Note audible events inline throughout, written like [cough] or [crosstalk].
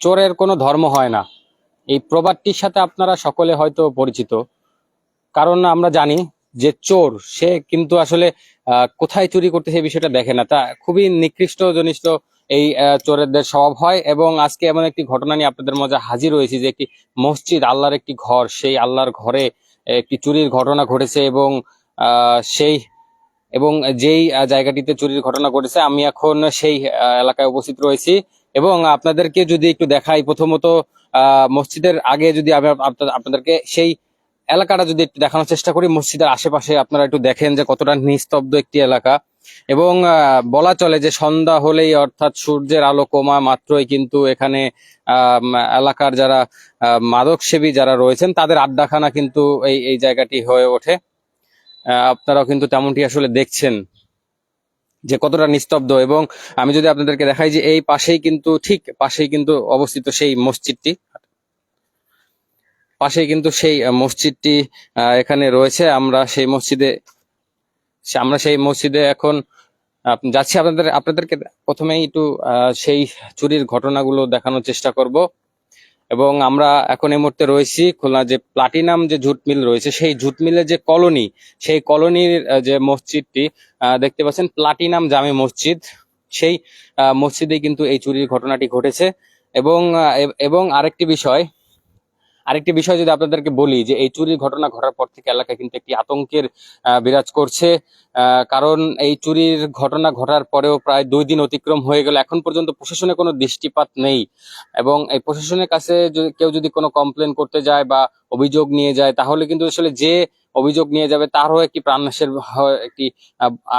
চোরের কোনো ধর্ম হয় না। এই প্রবাদটির সাথে আপনারা সকলে হয়তো পরিচিত। কারণ আমরা জানি যে চোর সে কিন্তু আসলে কোথায় চুরি করতে সেই বিষয়টা দেখে না। তা খুবই নিকৃষ্ট জনিষ্ঠ এই আহ, চোরেদের স্বভাব হয় এবং আজকে এমন একটি ঘটনা নিয়ে আপনাদের মাঝে হাজির হয়েছি যে একটি মসজিদ আল্লাহর একটি ঘর সেই আল্লাহর ঘরে একটি চুরির ঘটনা ঘটেছে এবং সেই এবং যেই জায়গাটিতে চুরির ঘটনা ঘটেছে আমি এখন সেই এলাকায় উপস্থিত রয়েছি। এবং আপনাদেরকে যদি একটু দেখাই প্রথমত মসজিদের আগে যদি আমি আপনাদেরকে সেই এলাকাটা যদি একটু দেখানোর চেষ্টা করি, মসজিদের আশেপাশে আপনারা একটু দেখেন যে কতটা নিস্তব্ধ একটি এলাকা। এবং বলা চলে যে সন্ধ্যা হলেই অর্থাৎ সূর্যের আলো কমা মাত্রই কিন্তু এখানে এলাকার যারা মাদকসেবী যারা রয়েছেন, তাদের আড্ডাখানা কিন্তু এই এই জায়গাটি হয়ে ওঠে। আপনারাও কিন্তু তেমনটি আসলে দেখছেন। যে কতটা নিস্তব্ধ। এবং আমি যদি আপনাদেরকে দেখাই যে এই পাশেই কিন্তু, ঠিক পাশেই কিন্তু অবস্থিত সেই মসজিদটি। পাশেই কিন্তু সেই মসজিদটি এখানে রয়েছে। আমরা সেই মসজিদে আমরা সেই মসজিদে এখন যাচ্ছি। আপনাদের, আপনাদেরকে প্রথমেই একটু সেই চুরির ঘটনাগুলো দেখানোর চেষ্টা করব। এবং আমরা এখন এই মুহূর্তে রয়েছি খুলনা যে প্লাটিনাম যে ঝুট মিল রয়েছে, সেই ঝুট মিলের যে কলোনি, সেই কলোনির যে মসজিদটি দেখতে পাচ্ছেন প্লাটিনাম জামে মসজিদ। সেই মসজিদে কিন্তু এই চুরির ঘটনাটি ঘটেছে এবং এবং আরেকটি বিষয় আরেকটি বিষয় যদি আপনাদেরকে বলি যে এই চুরির ঘটনা ঘটার পর থেকে এলাকায় কিন্তু একটি আতঙ্কের বিরাজ করছে। কারণ এই চুরির ঘটনা ঘটার পরেও প্রায় দুই দিন অতিক্রম হয়ে গেল। এখন পর্যন্ত প্রশাসনের কোনো দৃষ্টিপাত নেই এবং এই প্রশাসনের কাছে যদি- কেউ যদি কোনো কমপ্লেন করতে যায় বা অভিযোগ নিয়ে যায়, তাহলে কিন্তু আসলে যে অভিযোগ নিয়ে যাবে তারও একটি প্রাণনাশের একটি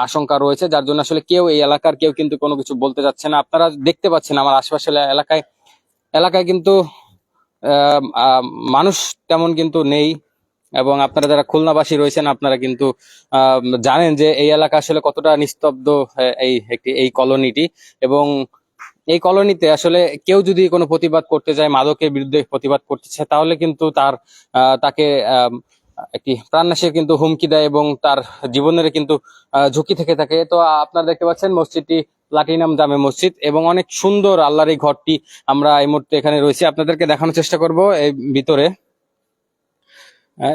আশঙ্কা রয়েছে। যার জন্য আসলে কেউ এই এলাকার কেউ কিন্তু কোনো কিছু বলতে যাচ্ছে না। আপনারা দেখতে পাচ্ছেন আমার আশেপাশের এলাকায় এলাকায় কিন্তু মানুষ তেমন কিন্তু নেই এবং আপনারা যারা খুলনাবাসী রয়েছেন, আপনারা কিন্তু জানেন যে এই এলাকা আসলে কতটা নিস্তব্ধ এই একটি, এই কলোনিটি এবং এই কলোনিতে আসলে কেউ যদি কোনো প্রতিবাদ করতে যায় মাদকের বিরুদ্ধে প্রতিবাদ করতে চায়, তাহলে কিন্তু তার তাকে একটি প্রাণনাশের কিন্তু হুমকি দেয় এবং তার জীবনের কিন্তু ঝুঁকি থেকে থাকে। তো আপনারা দেখতে পাচ্ছেন মসজিদটি প্লাটিনাম জামে মসজিদ এবং অনেক সুন্দর আল্লাহর এই ঘরটি আমরা এই মুহূর্তে এখানে রয়েছি। আপনাদেরকে দেখানোর চেষ্টা করব এই ভিতরে।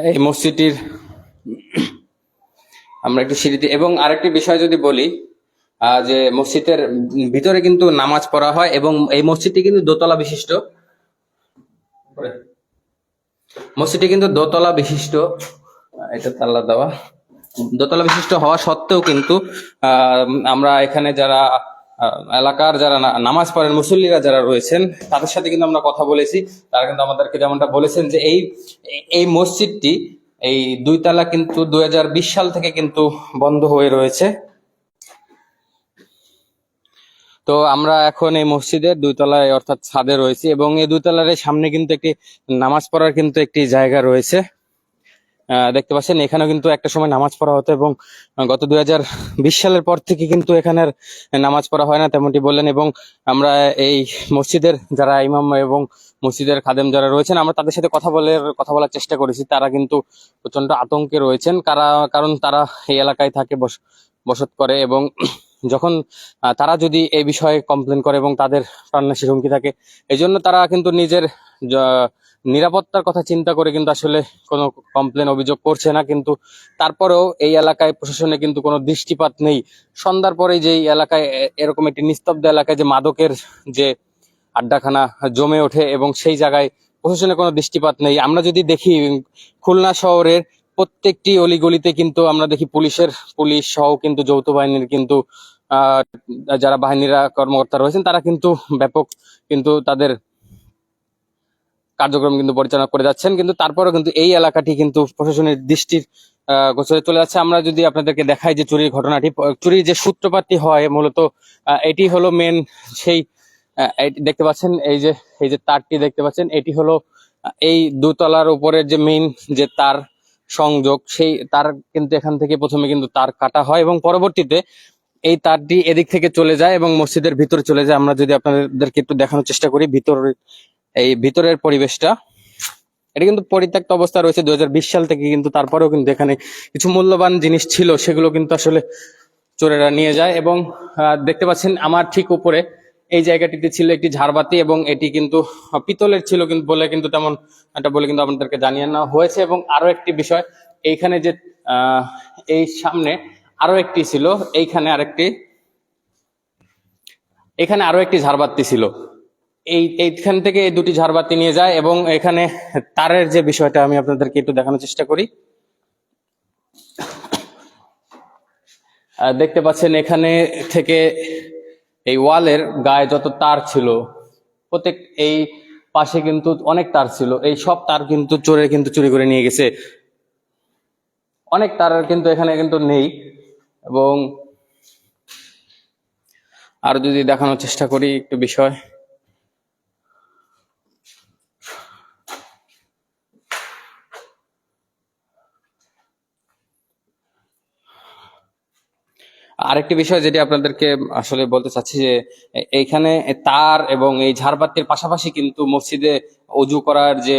এই মসজিদটির আমরা একটু সিঁড়িতে এবং আরেকটি বিষয় যদি বলি যে মসজিদের ভিতরে কিন্তু নামাজ পড়া হয় এবং এই মসজিদটি কিন্তু দোতলা বিশিষ্ট। মসজিদটি কিন্তু দোতলা বিশিষ্ট এটা তাল্লা দেওয়া। দোতলা বিশিষ্ট হওয়া সত্ত্বেও কিন্তু আমরা এখানে যারা এলাকার যারা নামাজ পড়েন, মুসল্লিরা যারা রয়েছেন, তাদের সাথে কিন্তু আমরা কথা বলেছি। তারা কিন্তু আমাদেরকে যেমনটা বলেছেন যে এই এই মসজিদটি এই দুই তালা কিন্তু দুই হাজার বিশ সাল থেকে কিন্তু বন্ধ হয়ে রয়েছে। তো আমরা এখন এই মসজিদের দুই তলায় অর্থাৎ ছাদে রয়েছি এবং এই দুই তলার সামনে কিন্তু একটি নামাজ পড়ার কিন্তু একটি জায়গা রয়েছে। দেখতে পাচ্ছেন, এখানেও কিন্তু একটা সময় নামাজ পড়া হতো এবং গত দুই হাজার বিশ সালের পর থেকে কিন্তু এখানে নামাজ পড়া হয় না তেমনটি বললেন এবং আমরা এই মসজিদের যারা ইমাম এবং মসজিদের খাদেম যারা রয়েছেন, আমরা তাদের সাথে কথা বলে, কথা বলার চেষ্টা করেছি। তারা কিন্তু প্রচণ্ড আতঙ্কে রয়েছেন। কারা কারণ তারা এই এলাকায় থাকে বসত করে এবং [clears throat] যখন তারা যদি এই বিষয়ে কমপ্লেন করে এবং তাদের প্রাণনাশের হুমকি থাকে এই জন্য তারা কিন্তু নিজের নিরাপত্তার কথা চিন্তা করে কিন্তু আসলে কোনো কমপ্লেন অভিযোগ করছে না। কিন্তু তারপরেও এই এলাকায় প্রশাসনে কিন্তু কোনো দৃষ্টিপাত নেই। সন্ধ্যার পরে যে এলাকায় এরকম একটি নিস্তব্ধ এলাকায় যে মাদকের যে আড্ডাখানা জমে ওঠে এবং সেই জায়গায় প্রশাসনে কোনো দৃষ্টিপাত নেই। আমরা যদি দেখি, খুলনা শহরের প্রত্যেকটি অলিগলিতে কিন্তু আমরা দেখি পুলিশের, পুলিশ সহ কিন্তু যৌথ বাহিনীর কিন্তু যারা বাহিনীরা কর্মকর্তা রয়েছেন, তারা কিন্তু ব্যাপক কিন্তু তাদের কার্যক্রম কিন্তু পরিচালনা করে যাচ্ছেন। কিন্তু তারপরেও কিন্তু এই এলাকাটি কিন্তু প্রশাসনের দৃষ্টির গোচরে চলে যাচ্ছে। আমরা যদি আপনাদেরকে দেখাই যে চুরির ঘটনাটি চুরির যে সূত্রপাতটি হয় মূলত এটি হলো মেন সেই দেখতে পাচ্ছেন, এই যে এই যে তারটি দেখতে পাচ্ছেন, এটি হলো এই দোতলার উপরের যে মেইন যে তার সংযোগ, সেই তার কিন্তু এখান থেকে প্রথমে কিন্তু তার কাটা হয় এবং পরবর্তীতে এই তারটি এদিক থেকে চলে যায় এবং মসজিদের ভিতরে চলে যায়। আমরা যদি আপনাদেরকে একটু দেখানোর চেষ্টা করি ভিতর, এই ভিতরের পরিবেশটা। এটা কিন্তু পরিত্যক্ত অবস্থা রয়েছে। দুই হাজার বিশ সাল থেকে কিন্তু তারপরেও কিন্তু এখানে কিছু মূল্যবান জিনিস ছিল, সেগুলো কিন্তু আসলে চোরেরা নিয়ে যায় এবং দেখতে পাচ্ছেন আমার ঠিক উপরে এই জায়গাটিতে ছিল একটি ঝাড়বাতি এবং এটি কিন্তু পিতলের ছিল কিন্তু বলে কিন্তু তেমন এটা বলে কিন্তু আপনাদেরকে জানিয়ে নেওয়া হয়েছে। এবং আরও একটি বিষয়, এইখানে যে এই সামনে আরও একটি ছিল, এইখানে আরেকটি, এখানে আরও একটি ঝাড়বাতি ছিল। এই, এইখান থেকে এই দুটি ঝাড়বাতি নিয়ে যায় এবং এখানে তারের যে বিষয়টা আমি আপনাদেরকে একটু দেখানোর চেষ্টা করি। দেখতে পাচ্ছেন এখানে থেকে এই ওয়ালের গায়ে যত তার ছিল, প্রত্যেক এই পাশে কিন্তু অনেক তার ছিল। এই সব তার কিন্তু চোরে কিন্তু চুরি করে নিয়ে গেছে। অনেক তার কিন্তু এখানে কিন্তু নেই এবং আর যদি দেখানোর চেষ্টা করি একটু বিষয়। আরেকটি বিষয় যেটি আপনাদেরকে আসলে বলতে চাচ্ছি যে, এইখানে তার এবং এই ঝাড়বাতির পাশাপাশি কিন্তু মসজিদে অজু করার যে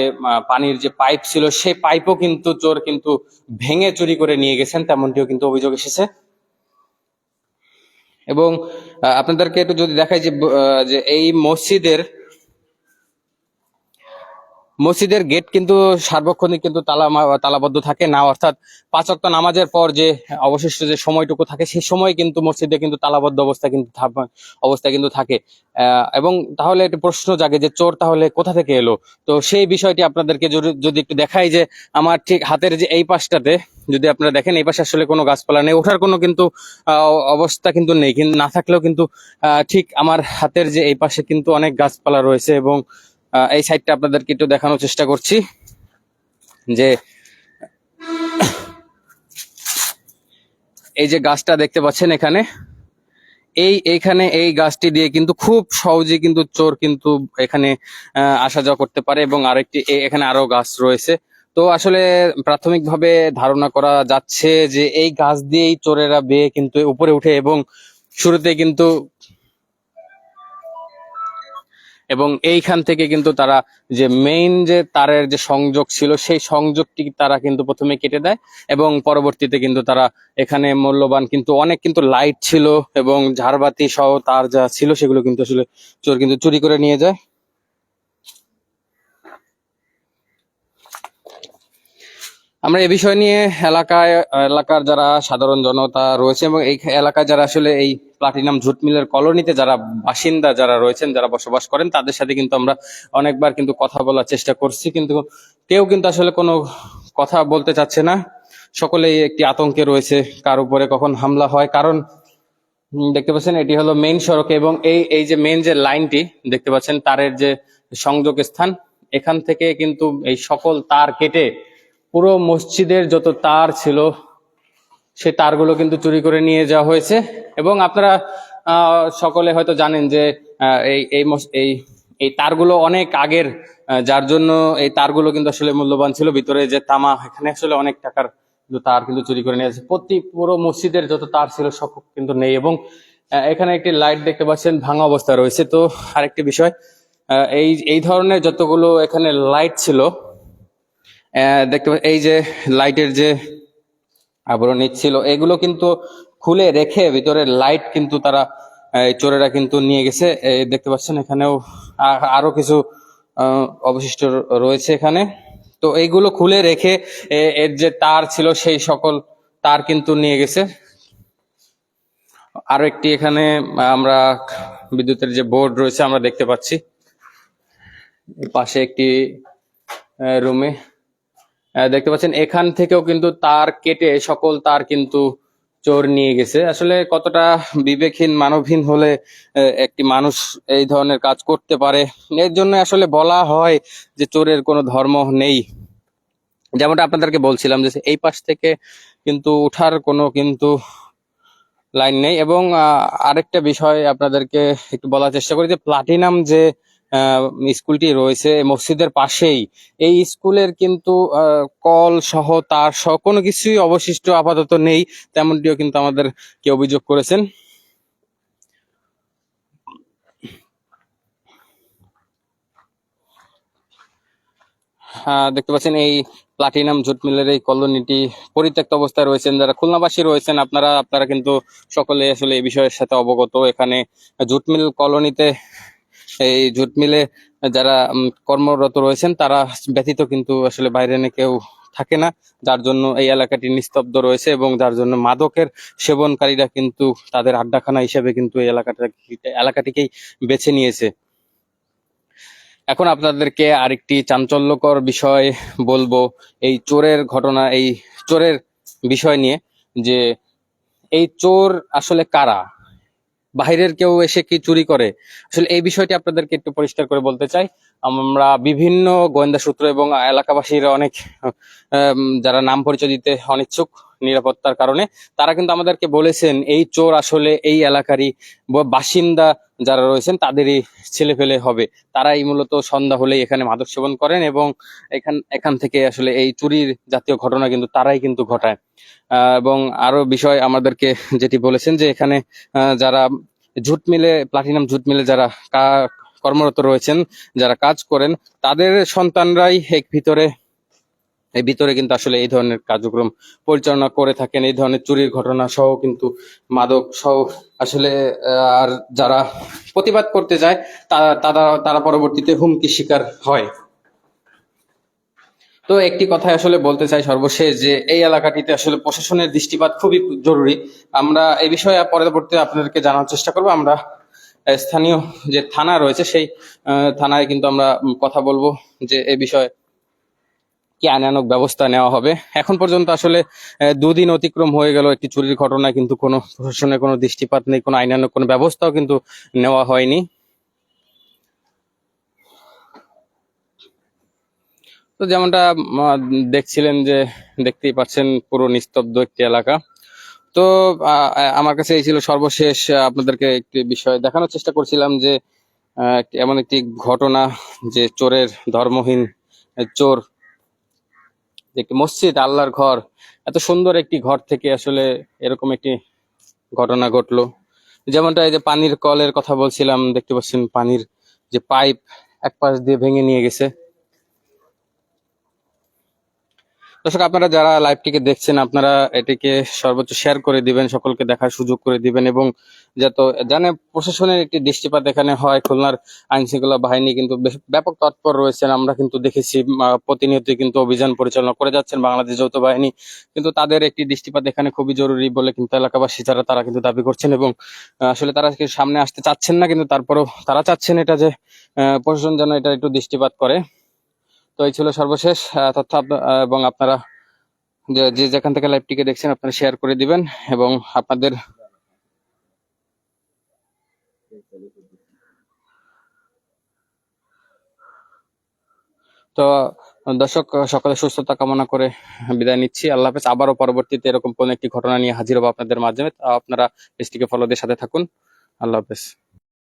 পানির যে পাইপ ছিল, সেই পাইপও কিন্তু চোর কিন্তু ভেঙে চুরি করে নিয়ে গেছেন, তেমনটিও কিন্তু অভিযোগ এসেছে। এবং আপনাদেরকে একটু যদি দেখায় যে যে এই মসজিদের মসজিদের গেট কিন্তু সার্বক্ষণিক কিন্তু তালা তালাবদ্ধ থাকে। না, অর্থাৎ পাঁচ ওয়াক্ত নামাজের পর যে অবশিষ্ট যে সময়টুকু থাকে, সেই সময় কিন্তু মসজিদে কিন্তু তালাবদ্ধ অবস্থা কিন্তু অবস্থা কিন্তু থাকে। এবং তাহলে একটি প্রশ্ন জাগে যে চোর তাহলে কোথা থেকে এলো? তো সেই বিষয়টি আপনাদেরকে যদি একটু দেখাই যে আমার ঠিক হাতের যে এই পাশটাতে, যদি আপনারা দেখেন, এই পাশে আসলে কোনো গাছপালা নেই। ওঠার কোনো কিন্তু অবস্থা কিন্তু নেই। কিন্তু না থাকলেও কিন্তু ঠিক আমার হাতের যে এই পাশে কিন্তু অনেক গাছপালা রয়েছে এবং এই সাইডটা আপনাদেরকে একটু দেখানোর চেষ্টা করছি যে এই যে গাছটা দেখতে পাচ্ছেন এখানে, এই এইখানে এই গাছটি দিয়ে কিন্তু খুব সহজে কিন্তু চোর কিন্তু এখানে আসা যাওয়া করতে পারে এবং আরেকটি এখানে আরও গাছ রয়েছে। তো আসলে প্রাথমিকভাবে ধারণা করা যাচ্ছে যে এই গাছ দিয়েই চোরেরা বেয়ে কিন্তু উপরে উঠে এবং শুরুতে কিন্তু এবং এইখান থেকে কিন্তু তারা যে মেইন যে তারের যে সংযোগ ছিল, সেই সংযোগটি তারা কিন্তু প্রথমে কেটে দেয় এবং পরবর্তীতে কিন্তু তারা এখানে মূল্যবান কিন্তু অনেক কিন্তু লাইট ছিল এবং ঝাড়বাতি সহ তার যা ছিল সেগুলো কিন্তু আসলে চোর কিন্তু চুরি করে নিয়ে যায়। আমরা এ বিষয় নিয়ে এলাকায়, এলাকার যারা সাধারণ জনতা রয়েছে এবং এই এলাকায় যারা আসলে এই প্লাটিনাম ঝুট মিলের কলোনিতে যারা বাসিন্দা যারা রয়েছেন, যারা বসবাস করেন, তাদের সাথে কিন্তু আমরা অনেকবার কিন্তু কথা বলার চেষ্টা করছি। কিন্তু কেউ কিন্তু আসলে কোনো কথা বলতে চাচ্ছে না। সকলেই একটি আতঙ্কে রয়েছে কার উপরে কখন হামলা হয়। কারণ দেখতে পাচ্ছেন এটি হলো মেইন সড়ক এবং এই এই যে মেইন যে লাইনটি, দেখতে পাচ্ছেন তারের যে সংযোগ স্থান, এখান থেকে কিন্তু এই সকল তার কেটে পুরো মসজিদের যত তার ছিল সে তারগুলো কিন্তু চুরি করে নিয়ে যাওয়া হয়েছে। এবং আপনারা সকলে হয়তো জানেন যে এই এই এই এই তারগুলো অনেক আগের যার জন্য এই তারগুলো কিন্তু আসলে মূল্যবান ছিল। ভিতরে যে তামা, এখানে আসলে অনেক টাকার তার কিন্তু চুরি করে নিয়ে যাচ্ছে প্রতি, পুরো মসজিদের যত তার ছিল, সব কিন্তু নেই। এবং এখানে একটি লাইট দেখতে পাচ্ছেন, ভাঙা অবস্থা রয়েছে। তো আরেকটি বিষয় এই এই ধরনের যতগুলো এখানে লাইট ছিল দেখতে এই যে লাইটের যে আবরণ ছিল, এগুলো কিন্তু খুলে রেখে ভিতরে লাইট কিন্তু তারা চোরেরা কিন্তু নিয়ে গেছে। দেখতে পাচ্ছেন এখানেও আরও কিছু অবশিষ্ট রয়েছে এখানে। তো এইগুলো খুলে রেখে এর যে তার ছিল সেই সকল তার কিন্তু নিয়ে গেছে। আরও একটি এখানে আমরা বিদ্যুতের যে বোর্ড রয়েছে আমরা দেখতে পাচ্ছি। পাশে একটি রুমে দেখতে পাচ্ছেন, এখান থেকেও কিন্তু তার কেটে সকল তার কিন্তু চোর নিয়ে গেছে। আসলে কতটা বিবেকহীন, মানবহীন হলে একটি মানুষ এই ধরনের কাজ করতে পারে, এর জন্য আসলে বলা হয় যে চোরের কোনো ধর্ম নেই। যেমনটা আপনাদেরকে বলছিলাম যে এই পাশ থেকে কিন্তু উঠার কোনো কিন্তু লাইন নেই। এবং আরেকটা বিষয় আপনাদেরকে একটু বলার চেষ্টা করি যে, প্লাটিনাম যে স্কুলটি রয়েছে মসজিদের পাশেই। এই স্কুলের কিন্তু কল সহ তার সহ কোনো কিছুই অবশিষ্ট আপাতত নেই, তেমনটিও কিন্তু আমাদের কে অভিযোগ করেছেন। দেখতে পাচ্ছেন, এই প্লাটিনাম জুট মিলের এই কলোনিটি পরিত্যক্ত অবস্থায় রয়েছেন। যারা খুলনাবাসী রয়েছেন, আপনারা আপনারা কিন্তু সকলে আসলে এই বিষয়ের সাথে অবগত। এখানে জুট মিল কলোনিতে এই জুট মিলে যারা কর্মরত রয়েছেন, তারা ব্যতীত কিন্তু আসলে বাইরে কেউ থাকে না। যার জন্য এই এলাকাটি নিস্তব্ধ রয়েছে এবং যার জন্য মাদকের সেবনকারীরা কিন্তু তাদের আড্ডাখানা হিসেবে কিন্তু এই এলাকাটা এলাকাটিকেই বেছে নিয়েছে। এখন আপনাদেরকে আরেকটি চাঞ্চল্যকর বিষয় বলব। এই চোরের ঘটনা, এই চোরের বিষয় নিয়ে যে, এই চোর আসলে কারা? বাইরের কেউ এসে কি চুরি করে? আসলে এই বিষয়টি আপনাদেরকে একটু পরিষ্কার করে বলতে চাই। আমরা বিভিন্ন গোয়েন্দা সূত্র এবং এলাকাবাসীর অনেক যারা নাম পরিচয় দিতে অনিচ্ছুক নিরাপত্তার কারণে, তারা কিন্তু আমাদেরকে বলেছেন, এই চোর আসলে এই এলাকারই বাসিন্দা যারা রয়েছেন, তাদেরই ছেলে ফেলে হবে। তারাই মূলত সন্ধ্যা হলেই এখানে মাদক সেবন করেন এবং এখান এখান থেকে আসলে এই চুরির জাতীয় ঘটনা কিন্তু তারাই কিন্তু ঘটায়। এবং আরও বিষয় আমাদেরকে যেটি বলেছেন যে এখানে যারা জুট মিলে, প্লাটিনাম জুট মিলে যারা কর্মরত রয়েছেন, যারা কাজ করেন, তাদের সন্তানরাই এক ভিতরে, এই ভিতরে কিন্তু আসলে এই ধরনের কার্যক্রম পরিচালনা করে থাকেন, এই ধরনের চুরির ঘটনা সহ কিন্তু মাদক সহ আসলে আর যারা প্রতিবাদ করতে যায় তারা তারা তারা পরবর্তীতে হুমকি শিকার হয়। তো একটি কথা আসলে বলতে চাই সর্বশেষ যে, এই এলাকাটিতে আসলে প্রশাসনের দৃষ্টিপাত খুবই জরুরি। আমরা এই বিষয়ে পরবর্তীতে আপনাদেরকে জানার চেষ্টা করব। আমরা স্থানীয় যে থানা রয়েছে, সেই থানায় কিন্তু আমরা কথা বলব যে এ বিষয়ে কি আইনানুগ ব্যবস্থা নেওয়া হবে। এখন পর্যন্ত আসলে দুদিন অতিক্রম হয়ে গেল একটি চুরির ঘটনায় কিন্তু কোনো প্রশাসনের কোনো দৃষ্টিপাত নেই, কোনো আইনানুগ, কোনো ব্যবস্থাও কিন্তু নেওয়া হয়নি। তো যেমনটা দেখছিলেন যে, দেখতেই পাচ্ছেন পুরো নিস্তব্ধ একটি এলাকা। তো আমার কাছে এই ছিল সর্বশেষ আপনাদেরকে একটি বিষয় দেখানোর চেষ্টা করছিলাম যে এমন একটি ঘটনা যে চোরের ধর্মহীন চোর একটি মসজিদ, আল্লাহর ঘর, এত সুন্দর একটি ঘর থেকে আসলে এরকম একটি ঘটনা ঘটলো। যেমনটা এই যে পানির কলের কথা বলছিলাম, দেখতে পাচ্ছেন পানির যে পাইপ, এক পাশ দিয়ে ভেঙে নিয়ে গেছে। দর্শক, আপনারা যারা লাইভটিকে দেখছেন, আপনারা এটিকে সর্বোচ্চ শেয়ার করে দিবেন, সকলকে দেখার সুযোগ করে দিবেন এবং যত জানে প্রশাসনের একটি দৃষ্টিপাত এখানে হয়, খুলনার আইন শৃঙ্খলা বাহিনী কিন্তু ব্যাপক তৎপর রয়েছেন, আমরা কিন্তু দেখেছি প্রতিনিয়ত কিন্তু অভিযান পরিচালনা করে যাচ্ছেন বাংলাদেশ যৌথ বাহিনী। কিন্তু তাদের একটি দৃষ্টিপাত এখানে খুবই জরুরি বলে কিন্তু এলাকাবাসী, যারা তারা কিন্তু দাবি করছেন এবং আসলে তারা সামনে আসতে চাচ্ছেন না, কিন্তু তারপরেও তারা চাচ্ছেন এটা যে প্রশাসন যেন এটা একটু দৃষ্টিপাত করে। তো এই ছিল সর্বশেষ তথ্য এবং আপনারা যে যেখান থেকে লাইভটিকে দেখছেন আপনারা শেয়ার করে দিবেন এবং আপনাদের তো, দর্শক, সকলে সুস্থতা কামনা করে বিদায় নিচ্ছি। আল্লাহ হাফেজ। আবারও পরবর্তীতে এরকম কোনো একটি ঘটনা নিয়ে হাজির হব আপনাদের মাধ্যমে। আপনারা পেজটিকে ফলো দিয়ে সাথে থাকুন। আল্লাহ হাফেজ।